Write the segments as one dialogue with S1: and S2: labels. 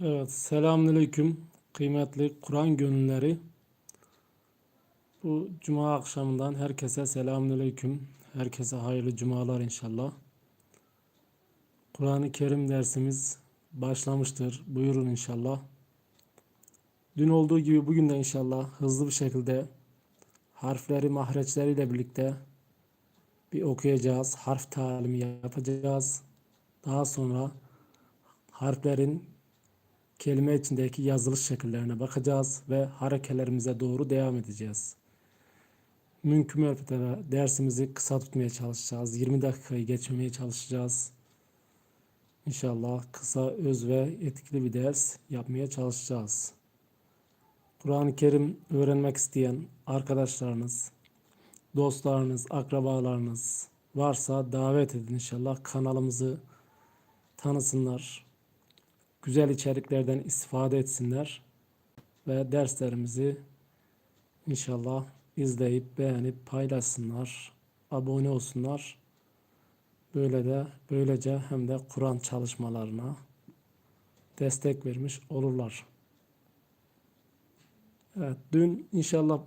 S1: Evet, selamünaleyküm kıymetli Kur'an gönülleri. Bu cuma akşamından herkese selamünaleyküm. Herkese hayırlı cumalar inşallah. Kur'an-ı Kerim dersimiz başlamıştır. Buyurun inşallah. Dün olduğu gibi bugün de inşallah hızlı bir şekilde harfleri mahreçleriyle birlikte bir okuyacağız. Harf talimi yapacağız. Daha sonra harflerin kelime içindeki yazılış şekillerine bakacağız ve harekelerimize doğru devam edeceğiz. Mümkün mertebe dersimizi kısa tutmaya çalışacağız. 20 dakikayı geçmemeye çalışacağız. İnşallah kısa, öz ve etkili bir ders yapmaya çalışacağız. Kur'an-ı Kerim öğrenmek isteyen arkadaşlarınız, dostlarınız, akrabalarınız varsa davet edin inşallah. Kanalımızı tanısınlar, güzel içeriklerden istifade etsinler ve derslerimizi inşallah izleyip beğenip paylaşsınlar, abone olsunlar. Böyle de böylece hem de Kur'an çalışmalarına destek vermiş olurlar. Evet, dün inşallah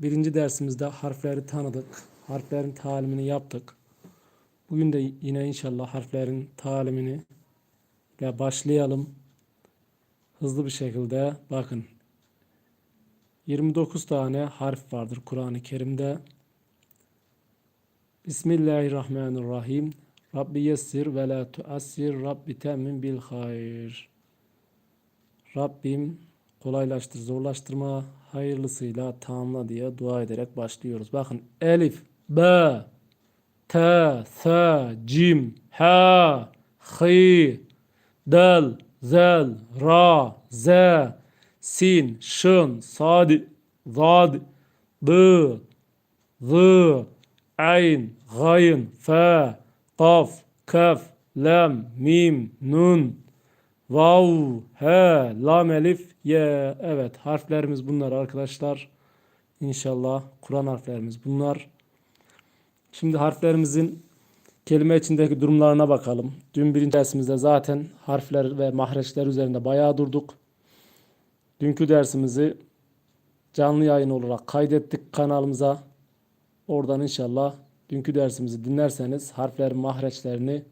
S1: birinci dersimizde harfleri tanıdık. Harflerin talimini yaptık. Bugün de yine inşallah harflerin talimini ile başlayalım. Hızlı bir şekilde bakın. 29 tane harf vardır Kur'an-ı Kerim'de. Bismillahirrahmanirrahim. Rabbi yessir ve la tuassir. Rabbi temmin bil hayr. Rabbim kolaylaştır, zorlaştırma, hayırlısıyla tamamla diye dua ederek başlıyoruz. Bakın elif, b, t, s, cim, ha, hi, dal, zel, ra, ze, sin, şın, sad, zad, dı, zı, ayn, gayn, fe, kaf, kaf, lam, mim, nun, vav, he, lam, elif, ye. Evet harflerimiz bunlar arkadaşlar. İnşallah Kur'an harflerimiz bunlar. Şimdi harflerimizin kelime içindeki durumlarına bakalım. Dün birinci dersimizde zaten harfler ve mahreçler üzerinde bayağı durduk. Dünkü dersimizi canlı yayın olarak kaydettik kanalımıza. Oradan inşallah dünkü dersimizi dinlerseniz harflerin mahreçlerini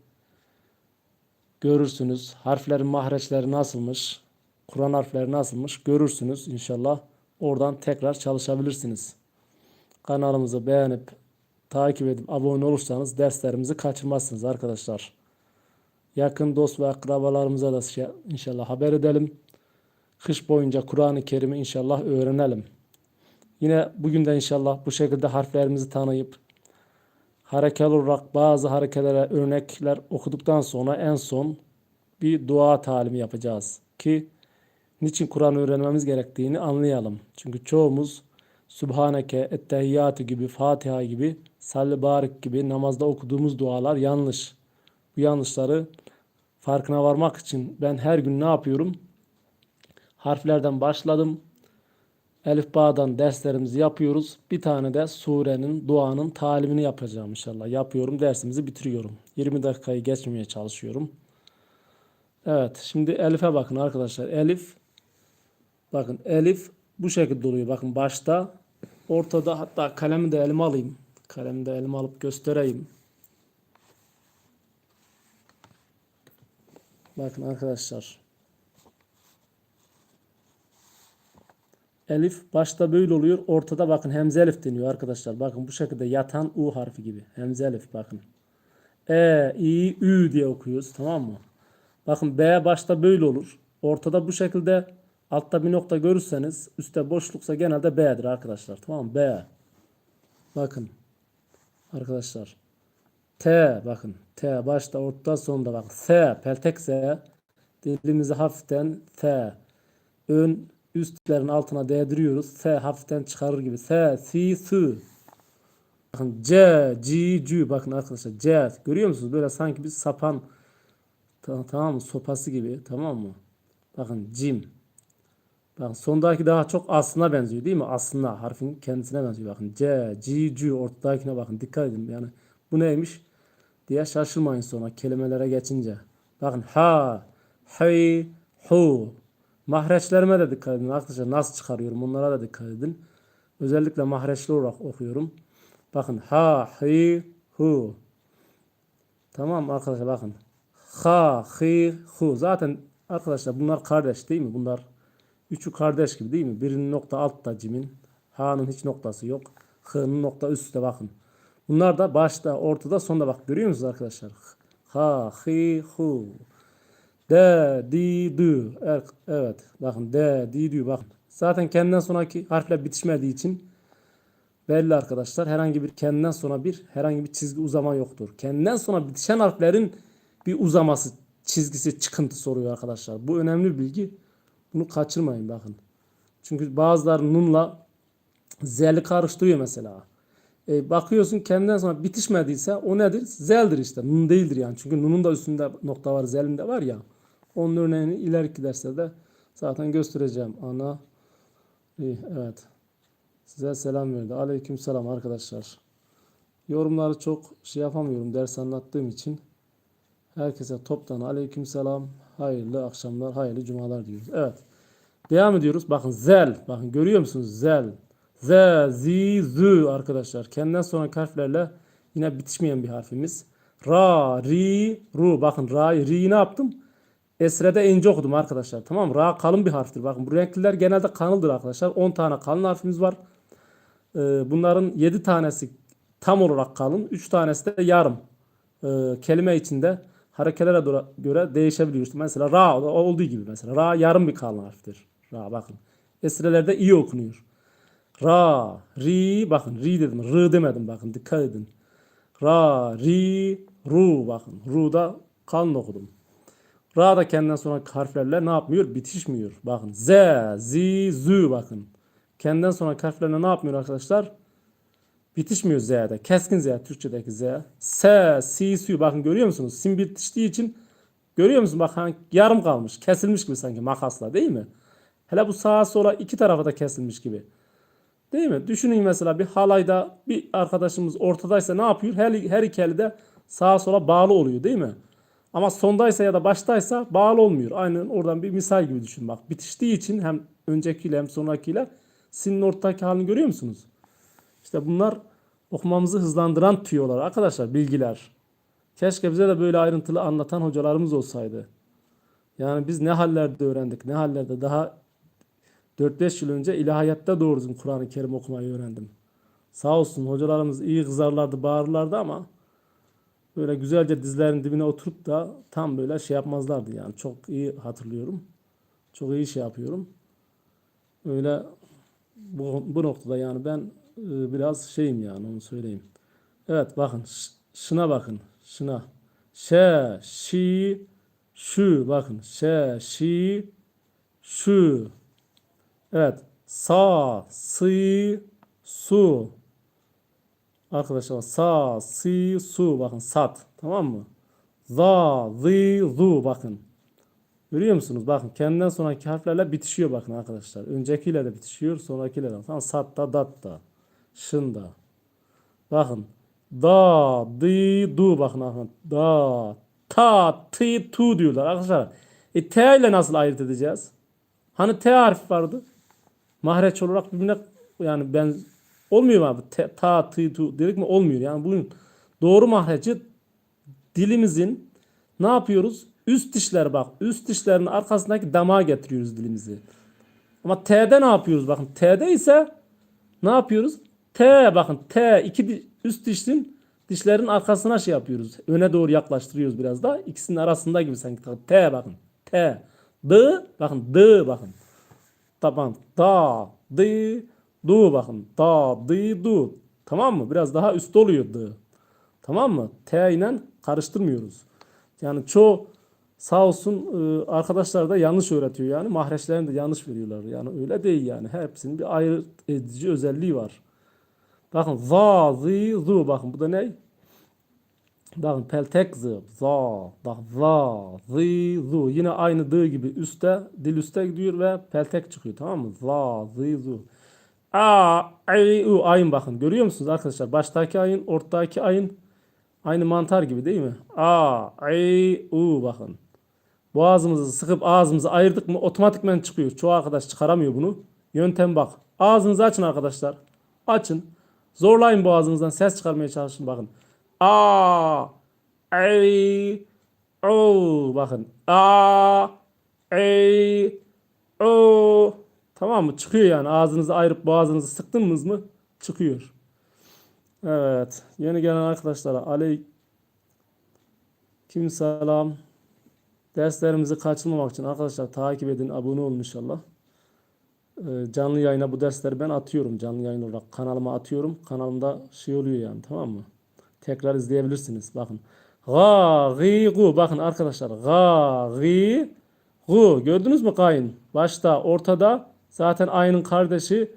S1: görürsünüz. Harflerin mahreçleri nasılmış, Kur'an harfleri nasılmış görürsünüz inşallah. Oradan tekrar çalışabilirsiniz. Kanalımızı beğenip takip edip abone olursanız derslerimizi kaçırmazsınız arkadaşlar. Yakın dost ve akrabalarımıza da şey- inşallah haber edelim. Kış boyunca Kur'an-ı Kerim'i inşallah öğrenelim. Yine bugün de inşallah bu şekilde harflerimizi tanıyıp harekel olarak bazı harekelere örnekler okuduktan sonra en son bir dua talimi yapacağız ki niçin Kur'an öğrenmemiz gerektiğini anlayalım. Çünkü çoğumuz Sübhaneke, Ettehiyyatü gibi, Fatiha gibi, Salli Barik gibi namazda okuduğumuz dualar yanlış. Bu yanlışları farkına varmak için ben her gün ne yapıyorum? Harflerden başladım. Elif Bağ'dan derslerimizi yapıyoruz. Bir tane de surenin, duanın talimini yapacağım inşallah. Yapıyorum, dersimizi bitiriyorum. 20 dakikayı geçmemeye çalışıyorum. Evet, şimdi Elif'e bakın arkadaşlar. Elif, bakın Elif bu şekilde oluyor. Bakın başta, ortada hatta kalemi de elime alayım. Kalemi de elime alıp göstereyim. Bakın arkadaşlar. Elif başta böyle oluyor. Ortada bakın hemze elif deniyor arkadaşlar. Bakın bu şekilde yatan U harfi gibi. Hemze elif bakın. E, I, Ü diye okuyoruz. Tamam mı? Bakın B başta böyle olur. Ortada bu şekilde altta bir nokta görürseniz üstte boşluksa genelde B'dir arkadaşlar. Tamam mı? B. Bakın. Arkadaşlar. T bakın. T başta ortada sonunda bak. S peltek S. Dilimizi hafiften T. Ön üstlerin altına değdiriyoruz. S hafiften çıkarır gibi. S, si, su. Bakın C, C, C. Bakın arkadaşlar C. Görüyor musunuz? Böyle sanki bir sapan tamam mı? Sopası gibi. Tamam mı? Bakın cim. Bakın sondaki daha çok aslına benziyor değil mi? Aslına harfin kendisine benziyor. Bakın C, C, C. Ortadakine bakın. Dikkat edin. Yani bu neymiş? diye şaşırmayın sonra kelimelere geçince. Bakın ha, hi, hu. Mahreçlerime de dikkat edin arkadaşlar. Nasıl çıkarıyorum onlara da dikkat edin. Özellikle mahreçli olarak okuyorum. Bakın ha, hi, hu. Tamam arkadaşlar bakın. Ha, hi, hu. Zaten arkadaşlar bunlar kardeş değil mi? Bunlar üçü kardeş gibi değil mi? Birinin nokta altta cimin. Ha'nın hiç noktası yok. H'nın nokta üstte bakın. Bunlar da başta, ortada, sonda bak görüyor musunuz arkadaşlar? Ha, hi, hu. De, di, du. Er- Evet. Bakın de, di, du. Bakın. Zaten kendinden sonraki harfler bitişmediği için belli arkadaşlar. Herhangi bir kendinden sonra bir herhangi bir çizgi uzama yoktur. Kendinden sonra bitişen harflerin bir uzaması, çizgisi, çıkıntısı oluyor arkadaşlar. Bu önemli bir bilgi. Bunu kaçırmayın bakın. Çünkü bazıları nunla z'li karıştırıyor mesela. E, bakıyorsun kendinden sonra bitişmediyse o nedir? Zel'dir işte. Nun değildir yani. Çünkü nunun da üstünde nokta var, zel'in de var ya. Onun örneğini ileriki derslerde zaten göstereceğim. Ana İyi, evet. Size selam verdi. Aleyküm selam arkadaşlar. Yorumları çok şey yapamıyorum ders anlattığım için. Herkese toptan aleyküm selam. Hayırlı akşamlar, hayırlı cumalar diyoruz. Evet. Devam ediyoruz. Bakın zel. Bakın görüyor musunuz? Zel. Z, zi, zü arkadaşlar. Kendinden sonraki harflerle yine bitişmeyen bir harfimiz. Ra, ri, ru. Bakın ra, ri ne yaptım? Esre'de ince okudum arkadaşlar. Tamam? Ra kalın bir harftir. Bakın bu renkliler genelde kanıldır arkadaşlar. 10 tane kalın harfimiz var. Ee, bunların 7 tanesi tam olarak kalın. 3 tanesi de yarım. Ee, kelime içinde harekelere göre değişebiliyor. İşte mesela ra olduğu gibi mesela. Ra yarım bir kalın harftir. Ra bakın. Esrelerde iyi okunuyor. Ra, ri bakın ri dedim. Rı demedim bakın dikkat edin. Ra, ri, ru bakın. Ru da kalın okudum. Ra da kendinden sonraki harflerle ne yapmıyor? Bitişmiyor. Bakın z, zi, zü bakın. Kendinden sonraki harflerle ne yapmıyor arkadaşlar? Bitişmiyor z'de. Keskin z Türkçedeki z. S, si, sü bakın görüyor musunuz? Sim bitiştiği için görüyor musunuz? Bak hani yarım kalmış. Kesilmiş gibi sanki makasla değil mi? Hele bu sağa sola iki tarafa da kesilmiş gibi. Değil mi? Düşünün mesela bir halayda bir arkadaşımız ortadaysa ne yapıyor? Her, her iki eli de sağa sola bağlı oluyor değil mi? Ama sondaysa ya da baştaysa bağlı olmuyor. Aynen oradan bir misal gibi düşün bak. Bitiştiği için hem öncekiyle hem sonrakiyle sinin ortadaki halini görüyor musunuz? İşte bunlar okumamızı hızlandıran tüyolar arkadaşlar bilgiler. Keşke bize de böyle ayrıntılı anlatan hocalarımız olsaydı. Yani biz ne hallerde öğrendik, ne hallerde daha 4-5 yıl önce ilahiyatta doğru Kur'an-ı Kerim okumayı öğrendim. Sağ olsun hocalarımız iyi kızarlardı, bağırırlardı ama böyle güzelce dizlerin dibine oturup da tam böyle şey yapmazlardı yani. Çok iyi hatırlıyorum. Çok iyi şey yapıyorum. Öyle bu, bu noktada yani ben biraz şeyim yani onu söyleyeyim. Evet bakın ş- şuna bakın. Şuna. Şe, şi, şu bakın. Şe, şi, şu. Evet. Sa, si, su. Arkadaşlar sa, si, su bakın sat. Tamam mı? Za, zi, zu bakın. Görüyor musunuz? Bakın kendinden sonraki harflerle bitişiyor bakın arkadaşlar. Öncekiyle de bitişiyor, sonrakiyle de. Tamam sat da, dat da, şın da. Bakın. Da, di, du bakın bakın. Da, ta, ti, tu diyorlar arkadaşlar. E T ile nasıl ayırt edeceğiz? Hani T harfi vardı. Mahreç olarak birbirine yani ben olmuyor mu abi? Te, ta, tı, tu dedik mi? Olmuyor. Yani bunun doğru mahreci dilimizin ne yapıyoruz? Üst dişler bak. Üst dişlerin arkasındaki damağa getiriyoruz dilimizi. Ama T'de ne yapıyoruz? Bakın T'de ise ne yapıyoruz? T bakın T iki üst dişin dişlerin arkasına şey yapıyoruz. Öne doğru yaklaştırıyoruz biraz da. İkisinin arasında gibi sanki. T bakın. T. D bakın D bakın. Tamam. Da, di, du bakın. Da, di, du. Tamam mı? Biraz daha üst oluyor D. Tamam mı? T ile karıştırmıyoruz. Yani çoğu sağ olsun e, arkadaşlar da yanlış öğretiyor yani. Mahreçlerini de yanlış veriyorlar. Yani öyle değil yani. Hepsinin bir ayırt edici özelliği var. Bakın za, zi, zu. Bakın bu da ne? Bakın peltek zı, za, bak za, zi, zu. Yine aynı dı gibi üstte, dil üstte gidiyor ve peltek çıkıyor tamam mı? Za, zi, zu. A, ay, u, ayın bakın. Görüyor musunuz arkadaşlar? Baştaki ayın, ortadaki ayın aynı mantar gibi değil mi? A, ay, u bakın. Boğazımızı sıkıp ağzımızı ayırdık mı otomatikmen çıkıyor. Çoğu arkadaş çıkaramıyor bunu. Yöntem bak. Ağzınızı açın arkadaşlar. Açın. Zorlayın boğazınızdan ses çıkarmaya çalışın bakın. A ey o bakın. A ey o Tamam mı? Çıkıyor yani. Ağzınızı ayırıp boğazınızı sıktınız mı? Çıkıyor. Evet. Yeni gelen arkadaşlara aleyküm selam. Derslerimizi kaçırmamak için arkadaşlar takip edin, abone olun inşallah. Ee, canlı yayına bu dersleri ben atıyorum. Canlı yayın olarak kanalıma atıyorum. Kanalımda şey oluyor yani tamam mı? Tekrar izleyebilirsiniz. Bakın. Ga, gi, gu. Bakın arkadaşlar. Ga, gi, gu. Gördünüz mü kayın? Başta, ortada. Zaten ayının kardeşi.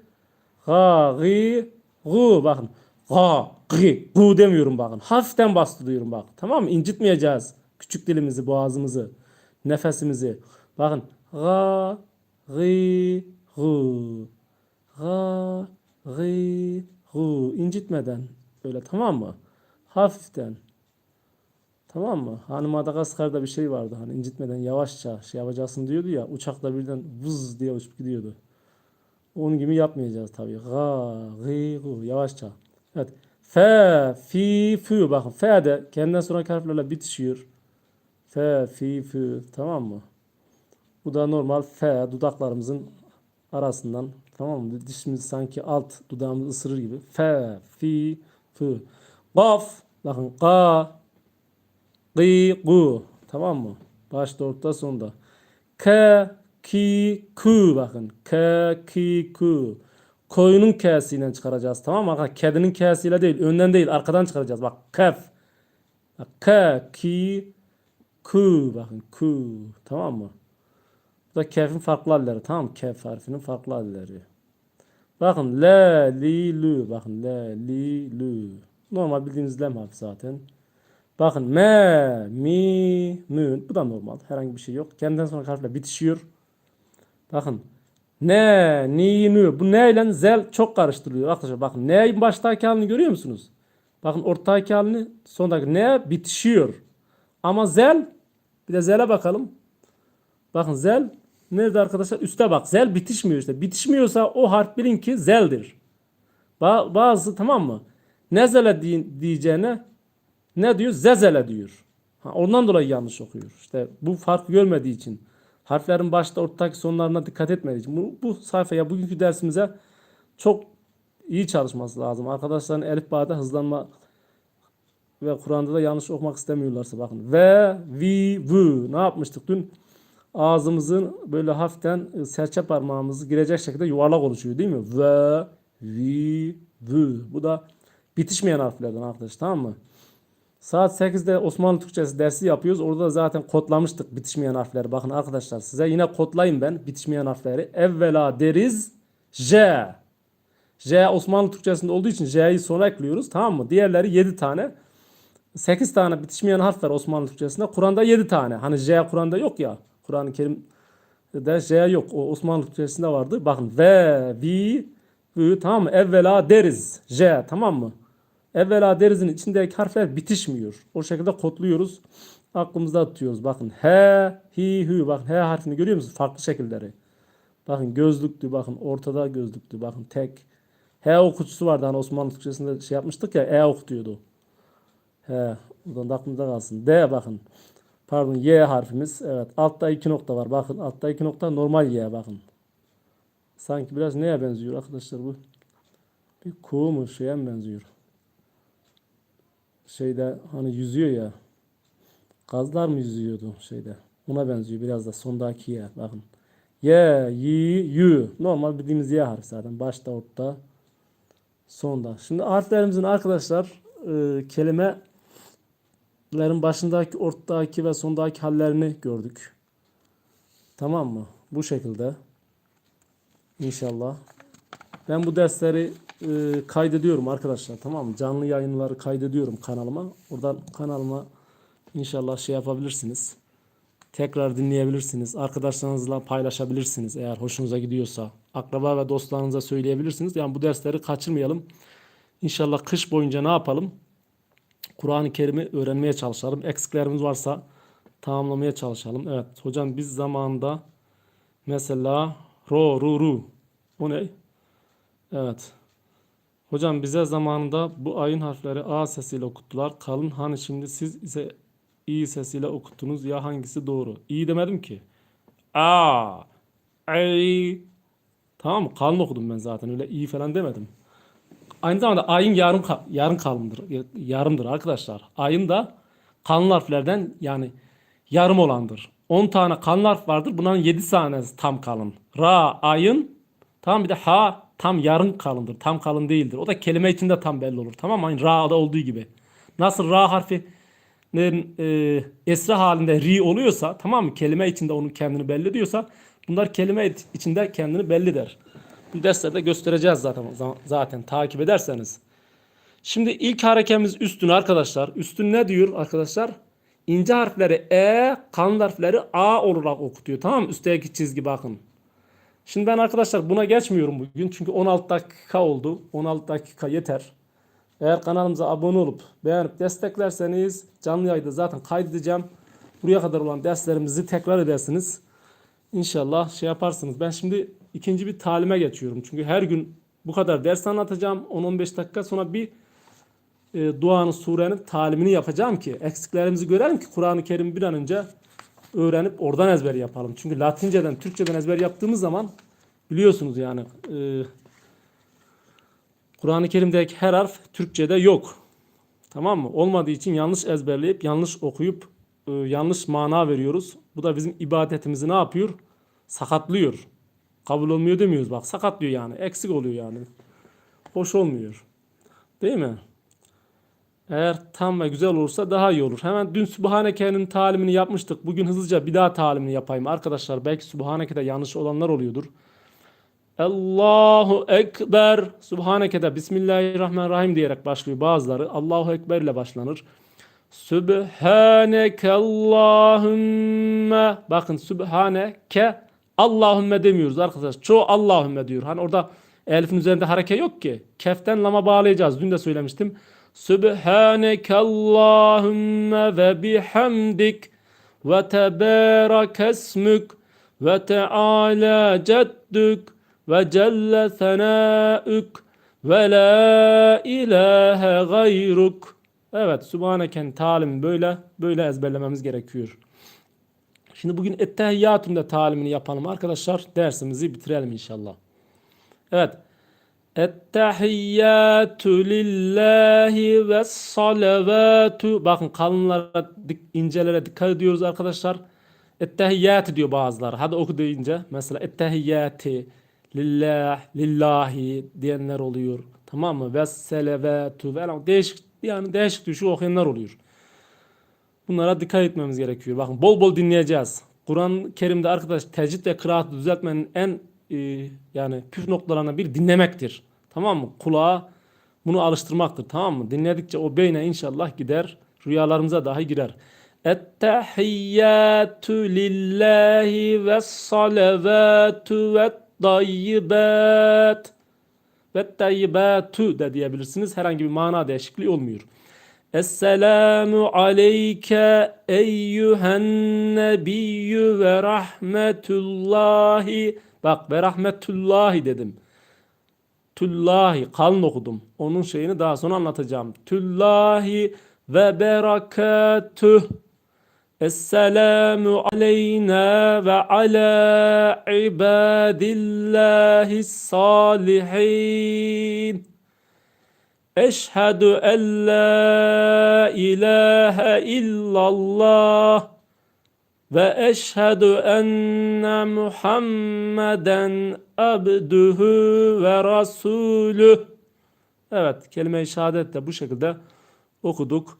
S1: Ga, gi, gu. Bakın. Ga, gi, gu demiyorum bakın. Hafiften bastırıyorum bak. Tamam mı? İncitmeyeceğiz. Küçük dilimizi, boğazımızı, nefesimizi. Bakın. Ga, gi, gu. Ga, gi, gu. İncitmeden. Böyle tamam mı? Hafiften. Tamam mı? Hani Madagaskar'da bir şey vardı. Hani incitmeden yavaşça şey yapacaksın diyordu ya. Uçakla birden vız diye uçup gidiyordu. Onun gibi yapmayacağız tabii. Ga, gi, gu. Yavaşça. Evet. Fe, fi, fü. Bakın fe de kendinden sonraki harflerle bitişiyor. Fe, fi, fü. Tamam mı? Bu da normal fe dudaklarımızın arasından tamam mı? Dişimiz sanki alt dudağımızı ısırır gibi. Fe, fi, fü. Gaf. Bakın ka, gı, gu. Tamam mı? Başta orta sonda. K, ki, ku. Bakın. K, ki, ku. Koyunun k'siyle çıkaracağız. Tamam mı? Bakın kedinin k'siyle değil. Önden değil. Arkadan çıkaracağız. Bak. Kef. Bak, K, ki, ku. Bakın. Ku. Tamam mı? Bu da kefin farklı halleri. Tamam? Kef harfinin farklı halleri. Bakın. Le, li, lu. Bakın. Le, li, lu. Normal bildiğiniz lem harfi zaten. Bakın me, mi, mü. Bu da normal. Herhangi bir şey yok. Kendinden sonra harfle bitişiyor. Bakın. Ne, ni, nü. Bu ne ile zel çok karıştırılıyor arkadaşlar. Bakın ne baştaki halini görüyor musunuz? Bakın ortadaki halini sondaki ne bitişiyor. Ama zel bir de zele bakalım. Bakın zel nerede arkadaşlar? Üste bak. Zel bitişmiyor işte. Bitişmiyorsa o harf bilin ki zeldir. Ba- bazı tamam mı? Nezele di- diyeceğine ne diyor? Zezele diyor. Ha, ondan dolayı yanlış okuyor. İşte bu farkı görmediği için. Harflerin başta ortadaki sonlarına dikkat etmediği için. Bu, bu sayfaya, bugünkü dersimize çok iyi çalışması lazım. Arkadaşların elif bağda hızlanma ve Kur'an'da da yanlış okumak istemiyorlarsa bakın. Ve, vi, vü. Ne yapmıştık dün? Ağzımızın böyle hafiften e, serçe parmağımızı girecek şekilde yuvarlak oluşuyor değil mi? Ve, vi, vü. Bu da bitişmeyen harflerden arkadaş tamam mı? Saat 8'de Osmanlı Türkçesi dersi yapıyoruz. Orada da zaten kodlamıştık bitişmeyen harfleri. Bakın arkadaşlar size yine kodlayayım ben bitişmeyen harfleri. Evvela deriz J. J Osmanlı Türkçesinde olduğu için J'yi sona ekliyoruz. Tamam mı? Diğerleri 7 tane. 8 tane bitişmeyen harf var Osmanlı Türkçesinde. Kur'an'da 7 tane. Hani J Kur'an'da yok ya. Kur'an-ı Kerim'de J yok. O Osmanlı Türkçesinde vardı. Bakın ve, vi, vü tamam mı? Evvela deriz J tamam mı? Evvela derizin içindeki harfler bitişmiyor. O şekilde kodluyoruz. Aklımızda tutuyoruz. Bakın he, hi, hü. Bakın he harfini görüyor musunuz? Farklı şekilleri. Bakın gözlüktü. Bakın ortada gözlüktü. Bakın tek. He okutusu vardı. Hani Osmanlı Türkçesinde şey yapmıştık ya. E okutuyordu. He. Buradan da aklımda kalsın. D bakın. Pardon Y harfimiz. Evet. Altta iki nokta var. Bakın altta iki nokta normal Y bakın. Sanki biraz neye benziyor arkadaşlar bu? Bir kuğu mu şeye mi benziyor? şeyde hani yüzüyor ya. Gazlar mı yüzüyordu şeyde? Ona benziyor biraz da sondaki ye. Bakın. Ye, yi, yü. Normal bildiğimiz ye harfi zaten. Başta, orta, sonda. Şimdi harflerimizin arkadaşlar e, kelimelerin başındaki, ortadaki ve sondaki hallerini gördük. Tamam mı? Bu şekilde. İnşallah. Ben bu dersleri e, kaydediyorum arkadaşlar tamam mı? Canlı yayınları kaydediyorum kanalıma. Oradan kanalıma inşallah şey yapabilirsiniz. Tekrar dinleyebilirsiniz. Arkadaşlarınızla paylaşabilirsiniz eğer hoşunuza gidiyorsa. Akraba ve dostlarınıza söyleyebilirsiniz. Yani bu dersleri kaçırmayalım. İnşallah kış boyunca ne yapalım? Kur'an-ı Kerim'i öğrenmeye çalışalım. Eksiklerimiz varsa tamamlamaya çalışalım. Evet hocam biz zamanında mesela ro ru ru bu ne? Evet. Hocam bize zamanında bu ayın harfleri A sesiyle okuttular. Kalın hani şimdi siz ise İ sesiyle okuttunuz. Ya hangisi doğru? İyi demedim ki. A, ay. Tamam mı? Kalın okudum ben zaten. Öyle iyi falan demedim. Aynı zamanda ayın yarım yarım kalındır. Yarımdır arkadaşlar. Ayın da kalın harflerden yani yarım olandır. 10 tane kalın harf vardır. Bunların 7 tanesi tam kalın. Ra ayın tamam bir de ha tam yarım kalındır. Tam kalın değildir. O da kelime içinde tam belli olur. Tamam mı? Aynı ra'da olduğu gibi. Nasıl ra harfi e, esra halinde ri oluyorsa tamam mı? Kelime içinde onun kendini belli ediyorsa bunlar kelime içinde kendini belli der. Derslerde göstereceğiz zaten zaten takip ederseniz. Şimdi ilk harekemiz üstün arkadaşlar. Üstün ne diyor arkadaşlar? İnce harfleri E, kalın harfleri A olarak okutuyor. Tamam mı? Üstteki çizgi bakın. Şimdi ben arkadaşlar buna geçmiyorum bugün. Çünkü 16 dakika oldu. 16 dakika yeter. Eğer kanalımıza abone olup beğenip desteklerseniz canlı yayında zaten kaydedeceğim. Buraya kadar olan derslerimizi tekrar edersiniz. İnşallah şey yaparsınız. Ben şimdi ikinci bir talime geçiyorum. Çünkü her gün bu kadar ders anlatacağım. 10-15 dakika sonra bir e, duanın, surenin talimini yapacağım ki eksiklerimizi görelim ki Kur'an-ı Kerim bir an önce öğrenip oradan ezber yapalım. Çünkü Latinceden, Türkçeden ezber yaptığımız zaman biliyorsunuz yani e, Kur'an-ı Kerim'deki her harf Türkçe'de yok. Tamam mı? Olmadığı için yanlış ezberleyip yanlış okuyup e, yanlış mana veriyoruz. Bu da bizim ibadetimizi ne yapıyor? Sakatlıyor. Kabul olmuyor demiyoruz bak. Sakatlıyor yani. Eksik oluyor yani. Hoş olmuyor. Değil mi? Eğer tam ve güzel olursa daha iyi olur. Hemen dün Sübhaneke'nin talimini yapmıştık. Bugün hızlıca bir daha talimini yapayım. Arkadaşlar belki Sübhaneke'de yanlış olanlar oluyordur. Allahu Ekber. Subhaneke'de Bismillahirrahmanirrahim diyerek başlıyor bazıları. Allahu Ekber ile başlanır. Sübhaneke Allahümme. Bakın Sübhaneke Allahümme demiyoruz arkadaşlar. Çoğu Allahümme diyor. Hani orada elifin üzerinde hareket yok ki. Keften lama bağlayacağız. Dün de söylemiştim. Sübhaneke Allahümme ve bihamdik ve tebarek esmük ve teala ceddük ve celle senaük ve la ilahe gayruk. Evet Sübhaneken talim böyle böyle ezberlememiz gerekiyor. Şimdi bugün ettehiyyatun da talimini yapalım arkadaşlar. Dersimizi bitirelim inşallah. Evet. Ettehiyyatü lillahi ve salavatu. Bakın kalınlara, incelere dikkat ediyoruz arkadaşlar. Ettehiyyatı diyor bazıları. Hadi oku deyince. Mesela ettehiyyatı lillah, lillahi diyenler oluyor. Tamam mı? Ve selevetu ve değişik yani değişik düşü okuyanlar oluyor. Bunlara dikkat etmemiz gerekiyor. Bakın bol bol dinleyeceğiz. Kur'an-ı Kerim'de arkadaş tecvid ve kıraatı düzeltmenin en e, yani püf noktalarına bir dinlemektir. Tamam mı? Kulağa bunu alıştırmaktır. Tamam mı? Dinledikçe o beyne inşallah gider. Rüyalarımıza dahi girer. Ettehiyyatü lillahi ve salavatü ve tayyibat ve tayyibatu da diyebilirsiniz. Herhangi bir mana değişikliği olmuyor. Esselamu aleyke eyyühen nebiyyü ve rahmetullahi. Bak ve rahmetullahi dedim. Tüllahi kalın okudum. Onun şeyini daha sonra anlatacağım. Tüllahi ve berekatüh. Esselamu aleyna ve ala ibadillahi salihin. Eşhedü en la ilahe illallah ve eşhedü enne Muhammeden abduhu ve rasulüh. Evet, kelime-i şehadet de bu şekilde okuduk.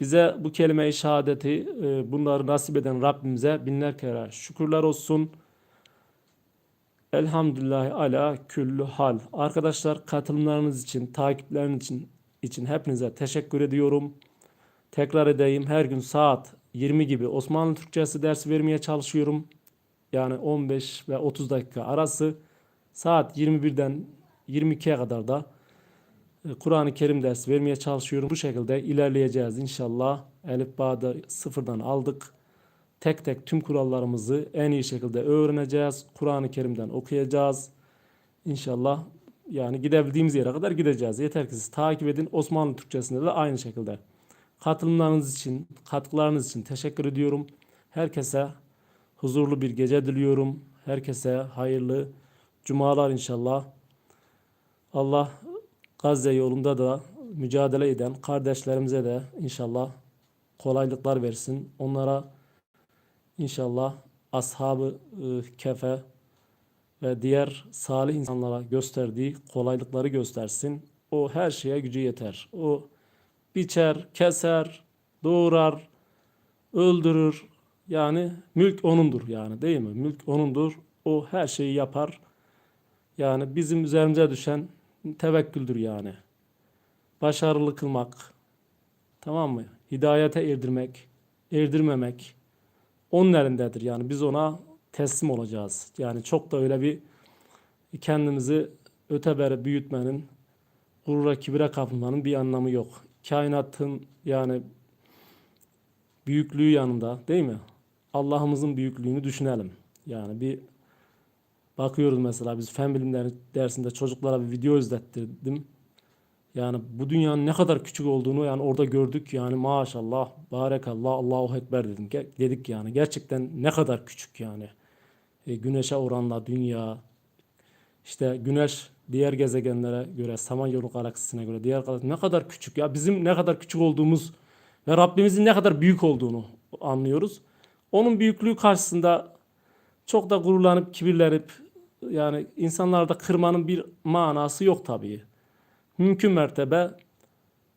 S1: Bize bu kelime-i şehadeti e, bunları nasip eden Rabbimize binler kere şükürler olsun. Elhamdülillahi ala küllü hal. Arkadaşlar katılımlarınız için, takipleriniz için, için hepinize teşekkür ediyorum. Tekrar edeyim her gün saat 20 gibi Osmanlı Türkçesi dersi vermeye çalışıyorum. Yani 15 ve 30 dakika arası saat 21'den 22'ye kadar da e, Kur'an-ı Kerim dersi vermeye çalışıyorum. Bu şekilde ilerleyeceğiz inşallah. Elif Bağ'da sıfırdan aldık. Tek tek tüm kurallarımızı en iyi şekilde öğreneceğiz. Kur'an-ı Kerim'den okuyacağız. İnşallah yani gidebildiğimiz yere kadar gideceğiz. Yeter ki siz takip edin. Osmanlı Türkçesinde de aynı şekilde. Katılımlarınız için, katkılarınız için teşekkür ediyorum. Herkese huzurlu bir gece diliyorum. Herkese hayırlı cumalar inşallah. Allah Gazze yolunda da mücadele eden kardeşlerimize de inşallah kolaylıklar versin. Onlara inşallah ashabı ı, kefe ve diğer salih insanlara gösterdiği kolaylıkları göstersin. O her şeye gücü yeter. O biçer, keser, doğurar, öldürür. Yani mülk onundur yani değil mi? Mülk onundur. O her şeyi yapar. Yani bizim üzerimize düşen tevekküldür yani. Başarılı kılmak. Tamam mı? Hidayete erdirmek, erdirmemek onun elindedir. Yani biz ona teslim olacağız. Yani çok da öyle bir kendimizi öteberi büyütmenin, gurura kibire kapılmanın bir anlamı yok. Kainatın yani büyüklüğü yanında değil mi? Allah'ımızın büyüklüğünü düşünelim. Yani bir bakıyoruz mesela biz fen bilimleri dersinde çocuklara bir video izlettirdim. Yani bu dünyanın ne kadar küçük olduğunu yani orada gördük yani maşallah, barekallah, Allahu Ekber dedim. Dedik yani gerçekten ne kadar küçük yani. E, güneşe oranla dünya, işte güneş diğer gezegenlere göre, Samanyolu galaksisine göre diğer galaksi ne kadar küçük ya. Bizim ne kadar küçük olduğumuz ve Rabbimizin ne kadar büyük olduğunu anlıyoruz. Onun büyüklüğü karşısında çok da gururlanıp kibirlenip yani insanlarda kırmanın bir manası yok tabii. Mümkün mertebe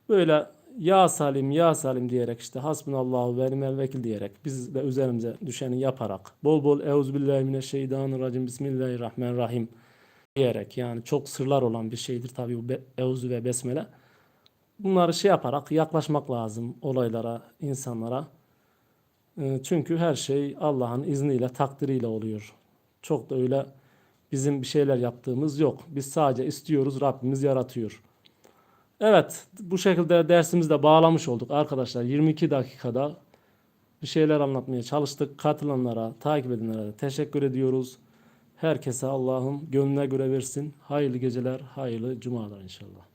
S1: böyle ya salim ya salim diyerek işte hasbunallahu ve nimel vekil diyerek biz de üzerimize düşeni yaparak bol bol euzubillahimineşşeytanirracim bismillahirrahmanirrahim diyerek yani çok sırlar olan bir şeydir tabii bu euzu ve besmele. Bunları şey yaparak yaklaşmak lazım olaylara, insanlara. Ee, Çünkü her şey Allah'ın izniyle, takdiriyle oluyor. Çok da öyle bizim bir şeyler yaptığımız yok. Biz sadece istiyoruz, Rabbimiz yaratıyor. Evet, bu şekilde dersimizi de bağlamış olduk arkadaşlar. 22 dakikada bir şeyler anlatmaya çalıştık. Katılanlara, takip edenlere de teşekkür ediyoruz. Herkese Allah'ım gönlüne göre versin. Hayırlı geceler, hayırlı cumalar inşallah.